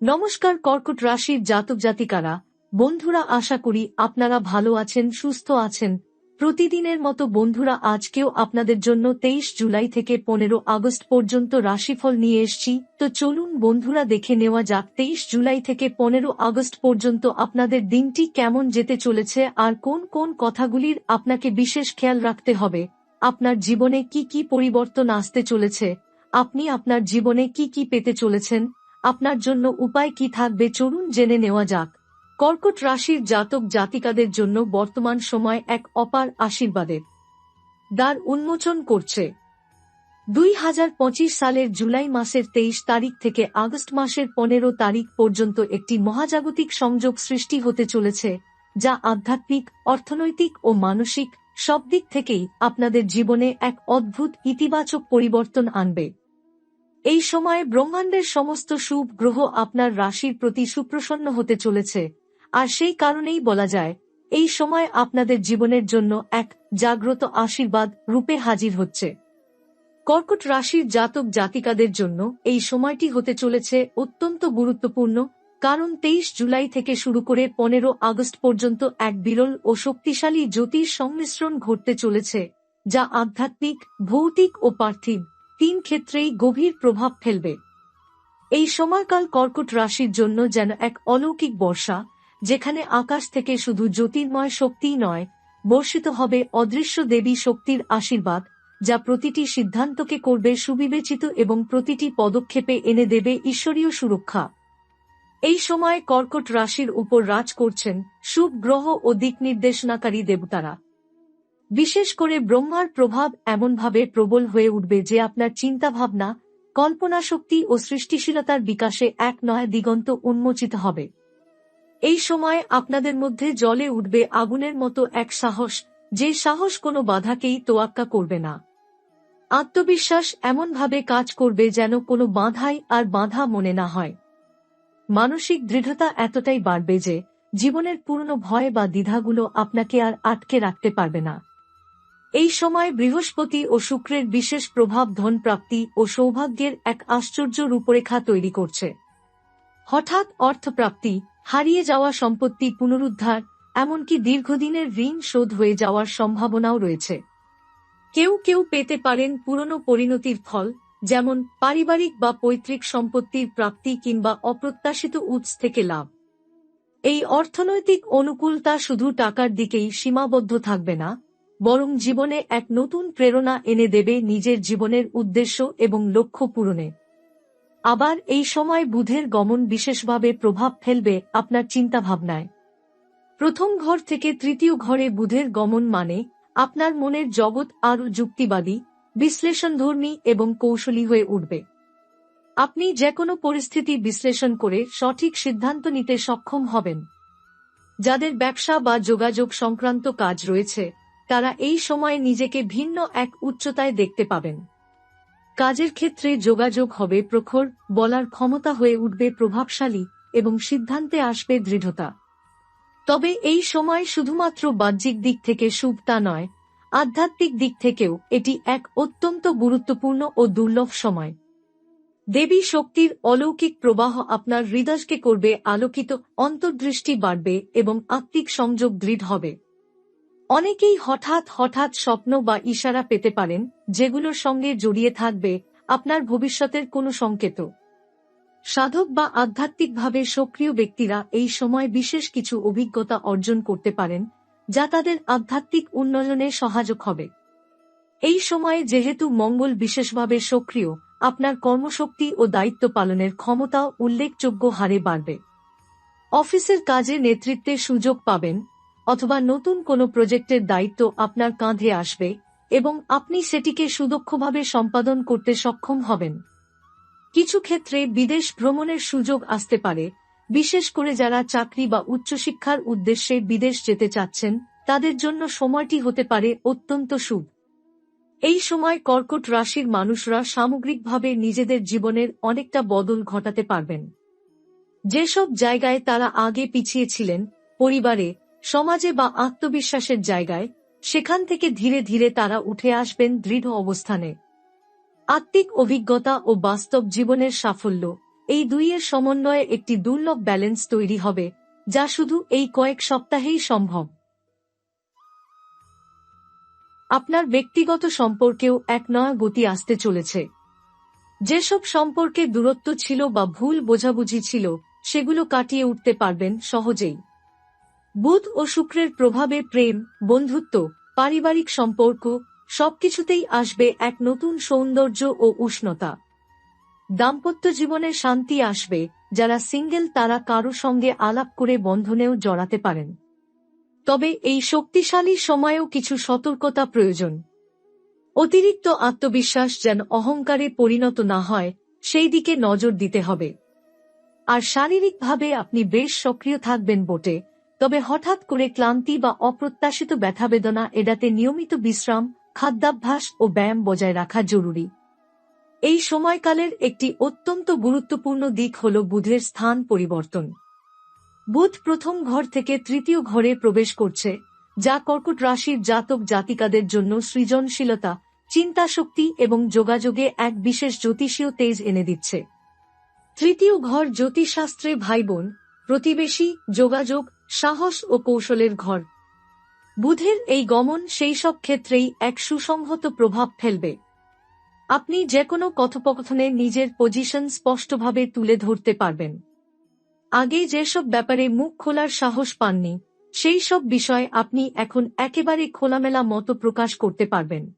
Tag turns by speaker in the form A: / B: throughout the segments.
A: নমস্কার কর্কট রাশির জাতক জাতিকারা, বন্ধুরা আশা করি আপনারা ভালো আছেন, সুস্থ আছেন। প্রতিদিনের মতো বন্ধুরা আজকেও আপনাদের জন্য তেইশ জুলাই থেকে পনেরো আগস্ট পর্যন্ত রাশিফল নিয়ে এসছি। তো চলুন বন্ধুরা দেখে নেওয়া যাক তেইশ জুলাই থেকে পনেরো আগস্ট পর্যন্ত আপনাদের দিনটি কেমন যেতে চলেছে আর কোন কোন কথাগুলির আপনাকে বিশেষ খেয়াল রাখতে হবে। আপনার জীবনে কি কি পরিবর্তন আসতে চলেছে? আপনি আপনার জীবনে কি কি পেতে চলেছেন? আপনার জন্য উপায় কি থাকবে চলুন জেনে নেওয়া যাক। কর্কট রাশির জাতক জাতিকাদের জন্য বর্তমান সময় এক অপার আশীর্বাদের। দ্বার উন্মোচন করছে। দুই হাজার পঁচিশ সালের জুলাই মাসের তেইশ তারিখ থেকে আগস্ট মাসের পনেরো তারিখ পর্যন্ত একটি মহাজাগতিক সংযোগ সৃষ্টি হতে চলেছে, যা আধ্যাত্মিক, অর্থনৈতিক ও মানসিক সব দিক থেকেই আপনাদের জীবনে এক অদ্ভুত ইতিবাচক পরিবর্তন আনবে। এই সময়ে ব্রহ্মাণ্ডের সমস্ত শুভ গ্রহ আপনার রাশির প্রতি সুপ্রসন্ন হতে চলেছে। আর সেই কারণেই বলা যায়, এই সময় আপনাদের জীবনের জন্য এক জাগ্রত আশীর্বাদ রূপে হাজির হচ্ছে। কর্কট রাশির জাতক জাতিকাদের জন্য এই সময়টি হতে চলেছে অত্যন্ত গুরুত্বপূর্ণ, কারণ তেইশ জুলাই থেকে শুরু করে পনেরো আগস্ট পর্যন্ত এক বিরল ও শক্তিশালী জ্যোতির সংমিশ্রণ ঘটতে চলেছে, যা আধ্যাত্মিক, ভৌতিক ও পার্থিব। তিন ক্ষেত্রেই গভীর প্রভাব ফেলবে। এই সময়কাল কর্কট রাশির জন্য যেন এক অলৌকিক বর্ষা, যেখানে আকাশ থেকে শুধু জ্যোতির্ময় শক্তিই নয়, বর্ষিত হবে অদৃশ্য দেবী শক্তির আশীর্বাদ, যা প্রতিটি সিদ্ধান্তকে করবে সুবিবেচিত এবং প্রতিটি পদক্ষেপে এনে দেবে ঈশ্বরীয় সুরক্ষা। এই সময় কর্কট রাশির উপর রাজ করছেন শুভ গ্রহ ও দিক নির্দেশনাকারী দেবতারা। বিশেষ করে ব্রহ্মার প্রভাব এমনভাবে প্রবল হয়ে উঠবে যে আপনার চিন্তাভাবনা কল্পনা শক্তি ও সৃষ্টিশীলতার বিকাশে এক নয় দিগন্ত উন্মোচিত হবে। এই সময় আপনাদের মধ্যে জলে উঠবে আগুনের মতো এক সাহস, যে সাহস কোনো বাধাকেই তোয়াক্কা করবে না। আত্মবিশ্বাস এমনভাবে কাজ করবে যেন কোনো বাধাই আর বাধা মনে না হয়। মানসিক দৃঢ়তা এতটাই বাড়বে যে, জীবনের পুরনো ভয় বা দ্বিধাগুলো আপনাকে আর আটকে রাখতে পারবে না। এই সময় বৃহস্পতি ও শুক্রের বিশেষ প্রভাব ধন প্রাপ্তি ও সৌভাগ্যের এক আশ্চর্য রূপরেখা তৈরি করছে। হঠাৎ অর্থপ্রাপ্তি, হারিয়ে যাওয়া সম্পত্তি পুনরুদ্ধার, এমনকি দীর্ঘদিনের ঋণ শোধ হয়ে যাওয়ার সম্ভাবনাও রয়েছে। কেউ কেউ পেতে পারেন পুরনো পরিণতির ফল, যেমন পারিবারিক বা পৈতৃক সম্পত্তির প্রাপ্তি কিংবা অপ্রত্যাশিত উৎস থেকে লাভ। এই অর্থনৈতিক অনুকূলতা শুধু টাকার দিকেই সীমাবদ্ধ থাকবে না বরং জীবনে এক নতুন প্রেরণা এনে দেবে নিজের জীবনের উদ্দেশ্য এবং লক্ষ্য পূরণে। আবার এই সময় বুধের গমন বিশেষভাবে প্রভাব ফেলবে আপনার চিন্তাভাবনায়। প্রথম ঘর থেকে তৃতীয় ঘরে বুধের গমন মানে আপনার মনের জগৎ আরও যুক্তিবাদী, বিশ্লেষণধর্মী এবং কৌশলী হয়ে উঠবে। আপনি যে কোনো পরিস্থিতি বিশ্লেষণ করে সঠিক সিদ্ধান্ত নিতে সক্ষম হবেন। যাদের ব্যবসা বা যোগাযোগ সংক্রান্ত কাজ রয়েছে তারা এই সময়ে নিজেকে ভিন্ন এক উচ্চতায় দেখতে পাবেন। কাজের ক্ষেত্রে যোগাযোগ হবে প্রখর, বলার ক্ষমতা হয়ে উঠবে প্রভাবশালী এবং সিদ্ধান্তে আসবে দৃঢ়তা। তবে এই সময় শুধুমাত্র বাহ্যিক দিক থেকে শুভ তা নয়, আধ্যাত্মিক দিক থেকেও এটি এক অত্যন্ত গুরুত্বপূর্ণ ও দুর্লভ সময়। দেবী শক্তির অলৌকিক প্রবাহ আপনার হৃদয়কে করবে আলোকিত, অন্তর্দৃষ্টি বাড়বে এবং আত্মিক সংযোগ দৃঢ় হবে। অনেকেই হঠাৎ হঠাৎ স্বপ্ন বা ইশারা পেতে পারেন, যেগুলোর সঙ্গে জড়িয়ে থাকবে আপনার ভবিষ্যতের কোনো সংকেত। সাধক বা আধ্যাত্মিকভাবে সক্রিয় ব্যক্তিরা এই সময় বিশেষ কিছু অভিজ্ঞতা অর্জন করতে পারেন, যা তাদের আধ্যাত্মিক উন্নয়নে সহায়ক হবে। এই সময়ে যেহেতু মঙ্গল বিশেষভাবে সক্রিয়, আপনার কর্মশক্তি ও দায়িত্ব পালনের ক্ষমতা উল্লেখযোগ্য হারে বাড়বে। অফিসের কাজে নেতৃত্বে সুযোগ পাবেন অথবা নতুন কোনো প্রজেক্টের দায়িত্ব আপনার কাঁধে আসবে এবং আপনি সেটিকে সুদক্ষভাবে সম্পাদন করতে সক্ষম হবেন। কিছু ক্ষেত্রে বিদেশ ভ্রমণের সুযোগ আসতে পারে, বিশেষ করে যারা চাকরি বা উচ্চশিক্ষার উদ্দেশ্যে বিদেশ যেতে চাচ্ছেন, তাদের জন্য সময়টি হতে পারে অত্যন্ত শুভ। এই সময় কর্কট রাশির মানুষরা সামগ্রিকভাবে নিজেদের জীবনের অনেকটা বদল ঘটাতে পারবেন। যেসব জায়গায় তারা আগে পিছিয়ে ছিলেন, পরিবারে সমাজে বা আত্মবিশ্বাসের জায়গায়, সেখান থেকে ধীরে ধীরে তারা উঠে আসবেন দৃঢ় অবস্থানে। আত্মিক অভিজ্ঞতা ও বাস্তব জীবনের সাফল্য, এই দুইয়ের সমন্বয়ে একটি দুর্লভ ব্যালেন্স তৈরি হবে, যা শুধু এই কয়েক সপ্তাহেই সম্ভব। আপনার ব্যক্তিগত সম্পর্কেও এক নয়া গতি আসতে চলেছে। যেসব সম্পর্কে দূরত্ব ছিল বা ভুল বোঝাবুঝি ছিল, সেগুলো কাটিয়ে উঠতে পারবেন সহজেই। বুধ ও শুক্রের প্রভাবে প্রেম, বন্ধুত্ব, পারিবারিক সম্পর্ক, সবকিছুতেই আসবে এক নতুন সৌন্দর্য ও উষ্ণতা। দাম্পত্য জীবনে শান্তি আসবে, যারা সিঙ্গেল তারা কারও সঙ্গে আলাপ করে বন্ধনেও জড়াতে পারেন। তবে এই শক্তিশালী সময়েও কিছু সতর্কতা প্রয়োজন। অতিরিক্ত আত্মবিশ্বাস যেন অহংকারে পরিণত না হয়, সেই দিকে নজর দিতে হবে। আর শারীরিকভাবে আপনি বেশ সক্রিয় থাকবেন বটে তবে হঠাৎ করে ক্লান্তি বা অপ্রত্যাশিত ব্যথাবেদনা এড়াতে নিয়মিত বিশ্রাম, খাদ্যাভ্যাস ও ব্যায়াম বজায় রাখা জরুরি। এই সময়কালের একটি অত্যন্ত গুরুত্বপূর্ণ দিক হল বুধের স্থান পরিবর্তন। বুধ প্রথম ঘর থেকে তৃতীয় ঘরে প্রবেশ করছে, যা কর্কট রাশির জাতক জাতিকাদের জন্য সৃজনশীলতা, চিন্তাশক্তি এবং যোগাযোগে এক বিশেষ জ্যোতিষীয় তেজ এনে দিচ্ছে। তৃতীয় ঘর জ্যোতিষশাস্ত্রে ভাই বোন প্রতিবেশী, যোগাযোগ সাহস ও কৌশলের ঘর। বুধের এই গমন সেই সব ক্ষেত্রেই এক সুসংহত প্রভাব ফেলবে। আপনি যে কোনো কথোপকথনে নিজের পজিশন স্পষ্টভাবে তুলে ধরতে পারবেন। আগে যেসব ব্যাপারে মুখ খোলার সাহস পাননি, সেই সব বিষয় আপনি এখন একেবারে খোলামেলা মতো প্রকাশ করতে পারবেন।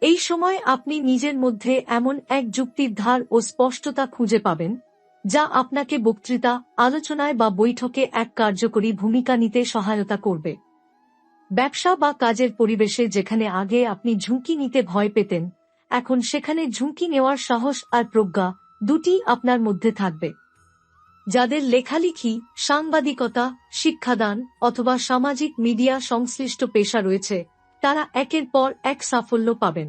A: এই সময় আপনি নিজের মধ্যে এমন এক যুক্তির ধার ও স্পষ্টতা খুঁজে পাবেন যা আপনাকে বক্তৃতা, আলোচনায় বা বৈঠকে এক কার্যকরী ভূমিকা নিতে সহায়তা করবে। ব্যবসা বা কাজের পরিবেশে যেখানে আগে আপনি ঝুঁকি নিতে ভয় পেতেন, এখন সেখানে ঝুঁকি নেওয়ার সাহস আর প্রজ্ঞা দুটি আপনার মধ্যে থাকবে। যাদের লেখালেখি, সাংবাদিকতা, শিক্ষাদান অথবা সামাজিক মিডিয়া সংশ্লিষ্ট পেশা রয়েছে, তারা একের পর এক সাফল্য পাবেন।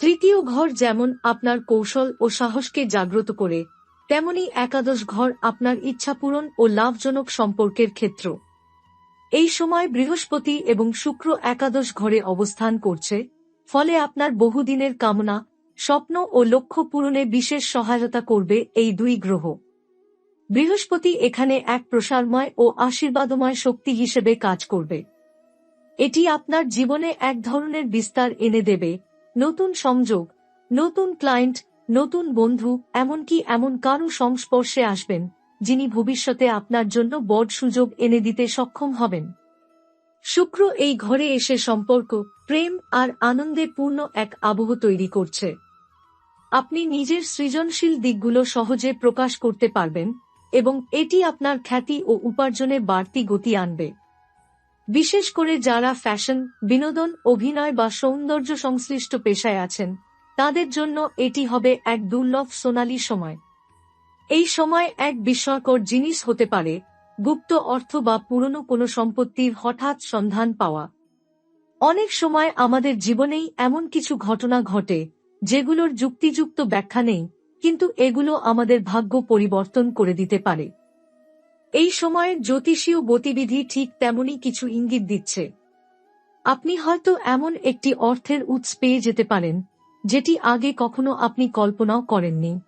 A: তৃতীয় ঘর যেমন আপনার কৌশল ও সাহসকে জাগ্রত করে তেমনি একাদশ ঘর আপনার ইচ্ছাপূরণ ও লাভজনক সম্পর্কের ক্ষেত্র। এই সময় বৃহস্পতি এবং শুক্র একাদশ ঘরে অবস্থান করছে, ফলে আপনার বহুদিনের কামনা, স্বপ্ন ও লক্ষ্য পূরণে বিশেষ সহায়তা করবে এই দুই গ্রহ। বৃহস্পতি এখানে এক প্রসারময় ও আশীর্বাদময় শক্তি হিসেবে কাজ করবে। এটি আপনার জীবনে এক ধরনের বিস্তার এনে দেবে, নতুন সংযোগ, নতুন ক্লায়েন্ট নতুন বন্ধু, এমনকি এমন কারও সংস্পর্শে আসবেন, যিনি ভবিষ্যতে আপনার জন্য বড় সুযোগ এনে দিতে সক্ষম হবেন। শুক্র এই ঘরে এসে সম্পর্ক, প্রেম আর আনন্দে পূর্ণ এক আবহ তৈরি করছে। আপনি নিজের সৃজনশীল দিকগুলো সহজে প্রকাশ করতে পারবেন, এবং এটি আপনার খ্যাতি ও উপার্জনে বাড়তি গতি আনবে। বিশেষ করে যারা ফ্যাশন, বিনোদন, অভিনয় বা সৌন্দর্য সংশ্লিষ্ট পেশায় আছেন তাদের জন্য এটি হবে এক দুর্লভ সোনালী সময়। এই সময় এক বিস্ময়কর জিনিস হতে পারে, গুপ্ত অর্থ বা পুরনো কোনো সম্পত্তির হঠাৎ সন্ধান পাওয়া। অনেক সময় আমাদের জীবনেই এমন কিছু ঘটনা ঘটে, যেগুলোর যুক্তিযুক্ত ব্যাখ্যা নেই, কিন্তু এগুলো আমাদের ভাগ্য পরিবর্তন করে দিতে পারে। এই সময়ের জ্যোতিষীয় গতিবিধি ঠিক তেমনই কিছু ইঙ্গিত দিচ্ছে। আপনি হয়তো এমন একটি অর্থের উৎস পেয়ে যেতে পারেন যেটি আগে কখনো আপনি কল্পনাও করেননি।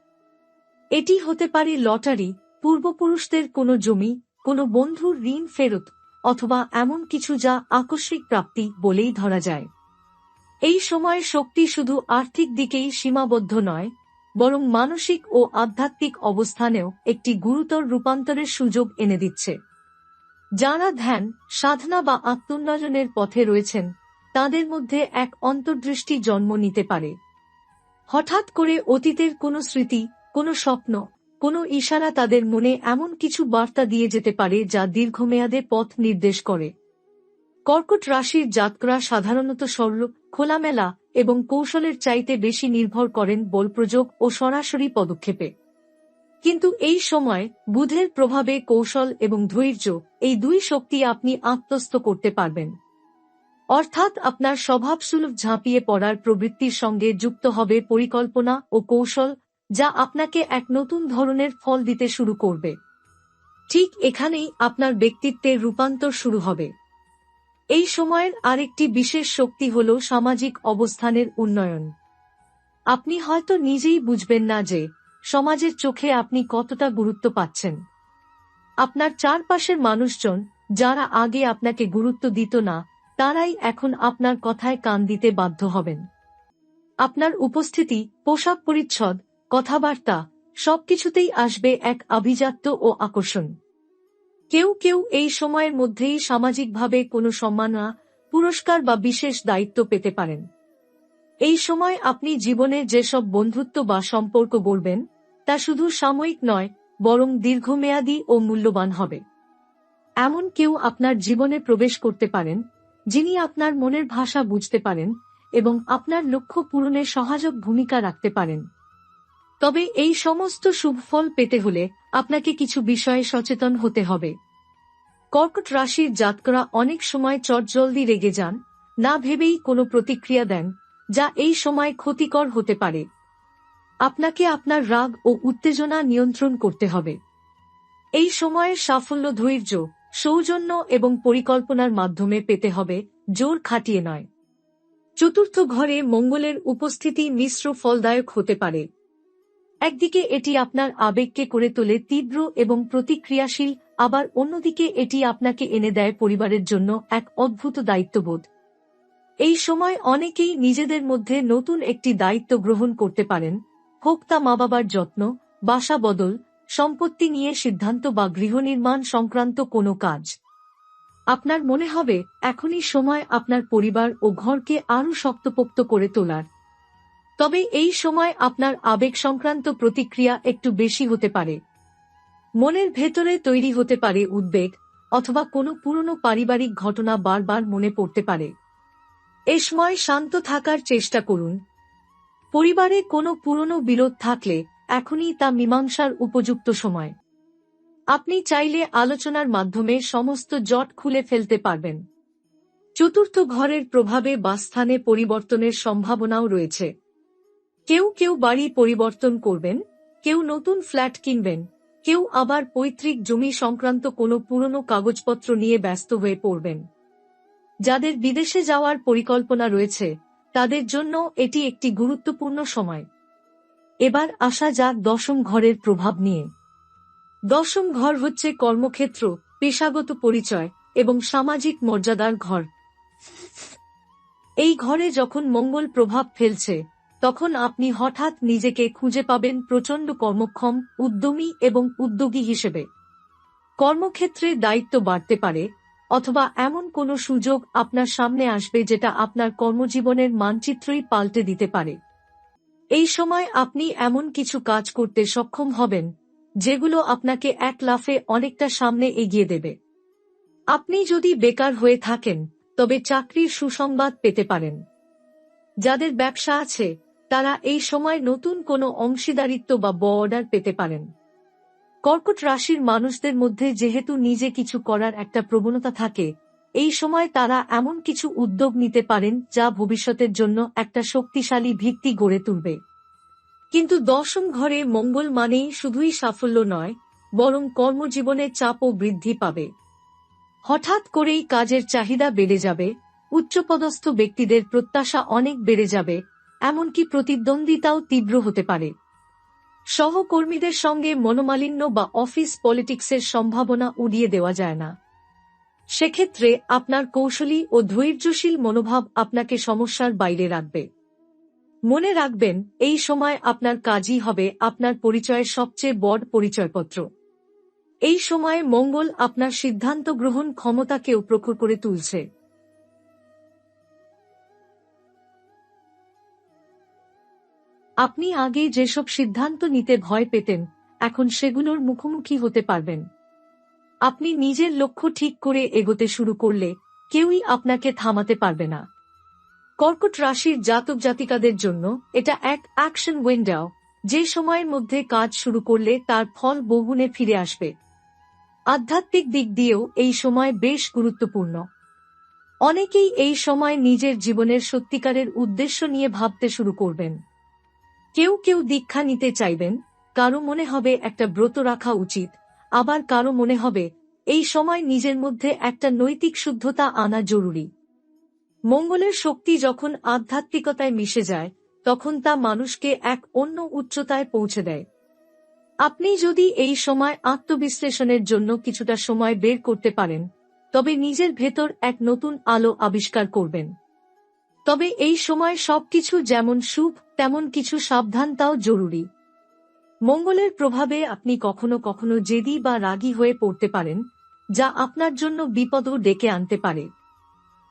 A: এটি হতে পারে লটারি, পূর্বপুরুষদের কোনো জমি, কোনো বন্ধুর ঋণ ফেরত, অথবা এমন কিছু যা আকস্মিক প্রাপ্তি বলেই ধরা যায়। এই সময় শক্তি শুধু আর্থিক দিকেই সীমাবদ্ধ নয়, বরং মানসিক ও আধ্যাত্মিক অবস্থানেও একটি গুরুতর রূপান্তরের সুযোগ এনে দিচ্ছে। যারা ধ্যান, সাধনা বা আত্মোন্নয়নের পথে রয়েছেন তাদের মধ্যে এক অন্তর্দৃষ্টি জন্ম নিতে পারে। হঠাৎ করে অতীতের কোনো স্মৃতি, কোনো স্বপ্ন, কোনো ইশারা তাদের মনে এমন কিছু বার্তা দিয়ে যেতে পারে যা দীর্ঘমেয়াদে পথ নির্দেশ করে। কর্কট রাশির জাতকরা সাধারণত সরল, খোলামেলা এবং কৌশলের চাইতে বেশি নির্ভর করেন বলপ্রযোগ ও সরাসরি পদক্ষেপে। কিন্তু এই সময় বুধের প্রভাবে কৌশল এবং ধৈর্য এই দুই শক্তি আপনি আত্মস্থ করতে পারবেন। অর্থাৎ আপনার স্বভাবসুলভ ঝাঁপিয়ে পড়ার প্রবৃত্তির সঙ্গে যুক্ত হবে পরিকল্পনা ও কৌশল, যা আপনাকে এক নতুন ধরনের ফল দিতে শুরু করবে। ঠিক এখানেই আপনার ব্যক্তিত্বের রূপান্তর শুরু হবে। এই সময়ের আরেকটি বিশেষ শক্তি হল সামাজিক অবস্থানের উন্নয়ন। আপনি হয়তো নিজেই বুঝবেন না যে সমাজের চোখে আপনি কতটা গুরুত্ব পাচ্ছেন। আপনার চারপাশের মানুষজন, যারা আগে আপনাকে গুরুত্ব দিত না তারাই এখন আপনার কথায় কান দিতে বাধ্য হবেন। আপনার উপস্থিতি, পোশাক পরিচ্ছদ, কথাবার্তা, সবকিছুতেই আসবে এক আভিজাত্য ও আকর্ষণ। কেউ কেউ এই সময়ের মধ্যেই সামাজিকভাবে কোনো সম্মাননা পুরস্কার বা বিশেষ দায়িত্ব পেতে পারেন। এই সময় আপনি জীবনে যেসব বন্ধুত্ব বা সম্পর্ক গড়বেন, তা শুধু সাময়িক নয়, বরং দীর্ঘমেয়াদী ও মূল্যবান হবে। এমন কেউ আপনার জীবনে প্রবেশ করতে পারেন যিনি আপনার মনের ভাষা বুঝতে পারেন এবং আপনার লক্ষ্য পূরণে সহায়ক ভূমিকা রাখতে পারেন। তবে এই সমস্ত শুভফল পেতে হলে আপনাকে কিছু বিষয়ে সচেতন হতে হবে। কর্কট রাশির জাতকরা অনেক সময় চটজলদি রেগে যান, না ভেবেই কোনো প্রতিক্রিয়া দেন, যা এই সময় ক্ষতিকর হতে পারে। আপনাকে আপনার রাগ ও উত্তেজনা নিয়ন্ত্রণ করতে হবে। এই সময়ের সাফল্য ধৈর্য সৌজন্য এবং পরিকল্পনার মাধ্যমে পেতে হবে, জোর খাটিয়ে নয়। চতুর্থ ঘরে মঙ্গলের উপস্থিতি মিশ্র ফলদায়ক হতে পারে। একদিকে এটি আপনার আবেগকে করে তোলে তীব্র এবং প্রতিক্রিয়াশীল, আবার অন্যদিকে এটি আপনাকে এনে দেয় পরিবারের জন্য এক অদ্ভুত দায়িত্ববোধ। এই সময় অনেকেই নিজেদের মধ্যে নতুন একটি দায়িত্ব গ্রহণ করতে পারেন। হোক তা মা বাবার যত্ন, বাসা বদল সম্পত্তি নিয়ে সিদ্ধান্ত বা গৃহ নির্মাণ সংক্রান্ত কোনো কাজ। আপনার মনে হবে, এখনই সময় আপনার পরিবার ও ঘরকে আরও শক্তপোক্ত করে তোলার। তবে এই সময় আপনার আবেগ সংক্রান্ত প্রতিক্রিয়া একটু বেশি হতে পারে। মনের ভেতরে তৈরি হতে পারে উদ্বেগ, অথবা কোনো পুরনো পারিবারিক ঘটনা বারবার মনে পড়তে পারে। এ সময় শান্ত থাকার চেষ্টা করুন। পরিবারে কোনো পুরনো বিরোধ থাকলে এখনই তা মীমাংসার উপযুক্ত সময়। আপনি চাইলে আলোচনার মাধ্যমে সমস্ত জট খুলে ফেলতে পারবেন। চতুর্থ ঘরের প্রভাবে বাসস্থানে পরিবর্তনের সম্ভাবনাও রয়েছে। কেউ কেউ বাড়ি পরিবর্তন করবেন, কেউ নতুন ফ্ল্যাট কিনবেন, কেউ আবার পৈতৃক জমি সংক্রান্ত কোনো পুরনো কাগজপত্র নিয়ে ব্যস্ত হয়ে পড়বেন। যাদের বিদেশে যাওয়ার পরিকল্পনা রয়েছে, তাদের জন্য এটি একটি গুরুত্বপূর্ণ সময়। এবার আসা যাক দশম ঘরের প্রভাব নিয়ে। দশম ঘর হচ্ছে কর্মক্ষেত্র, পেশাগত পরিচয় এবং সামাজিক মর্যাদার ঘর। এই ঘরে যখন মঙ্গল প্রভাব ফেলছে, তখন আপনি হঠাৎ নিজেকে খুঁজে পাবেন প্রচণ্ড কর্মক্ষম, উদ্যমী এবং উদ্যোগী হিসেবে। কর্মক্ষেত্রে দায়িত্ব বাড়তে পারে, অথবা এমন কোনো সুযোগ আপনার সামনে আসবে যেটা আপনার কর্মজীবনের মানচিত্রই পাল্টে দিতে পারে। এই সময় আপনি এমন কিছু কাজ করতে সক্ষম হবেন, যেগুলো আপনাকে এক লাফে অনেকটা সামনে এগিয়ে দেবে। আপনি যদি বেকার হয়ে থাকেন, তবে চাকরির সুসংবাদ পেতে পারেন। যাদের ব্যবসা আছে, তারা এই সময় নতুন কোনো অংশীদারিত্ব বা বর্ডার পেতে পারেন। কর্কট রাশির মানুষদের মধ্যে যেহেতু নিজে কিছু করার একটা প্রবণতা থাকে এই সময় তারা এমন কিছু উদ্যোগ নিতে পারেন যা ভবিষ্যতের জন্য একটা শক্তিশালী ভিত্তি গড়ে তুলবে। কিন্তু দশম ঘরে মঙ্গল মানেই শুধুই সাফল্য নয়, বরং কর্মজীবনে চাপও বৃদ্ধি পাবে। হঠাৎ করেই কাজের চাহিদা বেড়ে যাবে, উচ্চপদস্থ ব্যক্তিদের প্রত্যাশা অনেক বেড়ে যাবে, এমনকি প্রতিদ্বন্দ্বিতাও তীব্র হতে পারে। সহকর্মীদের সঙ্গে মনোমালিন্য বা অফিস পলিটিক্সের সম্ভাবনা উড়িয়ে দেওয়া যায় না। সেক্ষেত্রে আপনার কৌশলী ও ধৈর্যশীল মনোভাব আপনাকে সমস্যার বাইরে রাখবে। মনে রাখবেন, এই সময় আপনার কাজই হবে আপনার পরিচয়ের সবচেয়ে বড় পরিচয়পত্র। এই সময়ে মঙ্গল আপনার সিদ্ধান্ত গ্রহণ ক্ষমতাকেও প্রখর করে তুলছে। আপনি আগে যেসব সিদ্ধান্ত নিতে ভয় পেতেন, এখন সেগুলোর মুখোমুখি হতে পারবেন। আপনি নিজের লক্ষ্য ঠিক করে এগোতে শুরু করলে কেউই আপনাকে থামাতে পারবে না। কর্কট রাশির জাতক জাতিকাদের জন্য এটা এক অ্যাকশন উইন্ডাও যে সময়ের মধ্যে কাজ শুরু করলে তার ফল বহুগুণে ফিরে আসবে। আধ্যাত্মিক দিক দিয়েও এই সময় বেশ গুরুত্বপূর্ণ। অনেকেই এই সময় নিজের জীবনের সত্যিকারের উদ্দেশ্য নিয়ে ভাবতে শুরু করবেন। কেউ কেউ দীক্ষা নিতে চাইবেন, কারও মনে হবে একটা ব্রত রাখা উচিত। আবার কারও মনে হবে, এই সময় নিজের মধ্যে একটা নৈতিক শুদ্ধতা আনা জরুরি। মঙ্গলের শক্তি যখন আধ্যাত্মিকতায় মিশে যায়, তখন তা মানুষকে এক অন্য উচ্চতায় পৌঁছে দেয়। আপনি যদি এই সময় আত্মবিশ্লেষণের জন্য কিছুটা সময় বের করতে পারেন, তবে নিজের ভেতর এক নতুন আলো আবিষ্কার করবেন। তবে এই সময় সবকিছু যেমন সুখ তেমন কিছু সাবধানতাও জরুরি। মঙ্গলের প্রভাবে আপনি কখনো কখনো জেদি বা রাগী হয়ে পড়তে পারেন, যা আপনার জন্য বিপদও ডেকে আনতে পারে।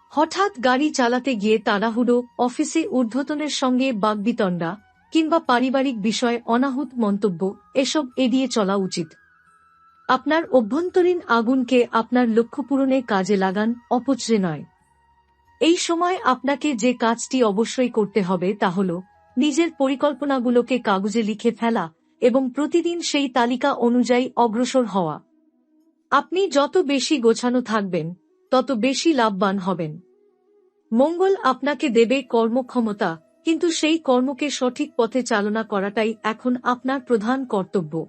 A: হঠাৎ গাড়ি চালাতে গিয়ে তাড়াহুড়ো, অফিসে ঊর্ধ্বতনের সঙ্গে বাগবিতণ্ডা কিংবা পারিবারিক বিষয়ে অনাহুত মন্তব্য, এসব এড়িয়ে চলা উচিত। আপনার অভ্যন্তরীণ আগুনকে আপনার লক্ষ্য পূরণে কাজে লাগান, অপচরে নয়। এই সময় আপনাকে যে কাজটি অবশ্যই করতে হবে তা হল, নিজের পরিকল্পনাগুলোকে কাগজে লিখে ফেলা এবং প্রতিদিন সেই তালিকা অনুযায়ী অগ্রসর হওয়া। আপনি যত বেশি গোছানো থাকবেন, তত বেশি লাভবান হবেন। মঙ্গল আপনাকে দেবে কর্মক্ষমতা, কিন্তু সেই কর্মকে সঠিক পথে চালনা করাটাই এখন আপনার প্রধান কর্তব্য।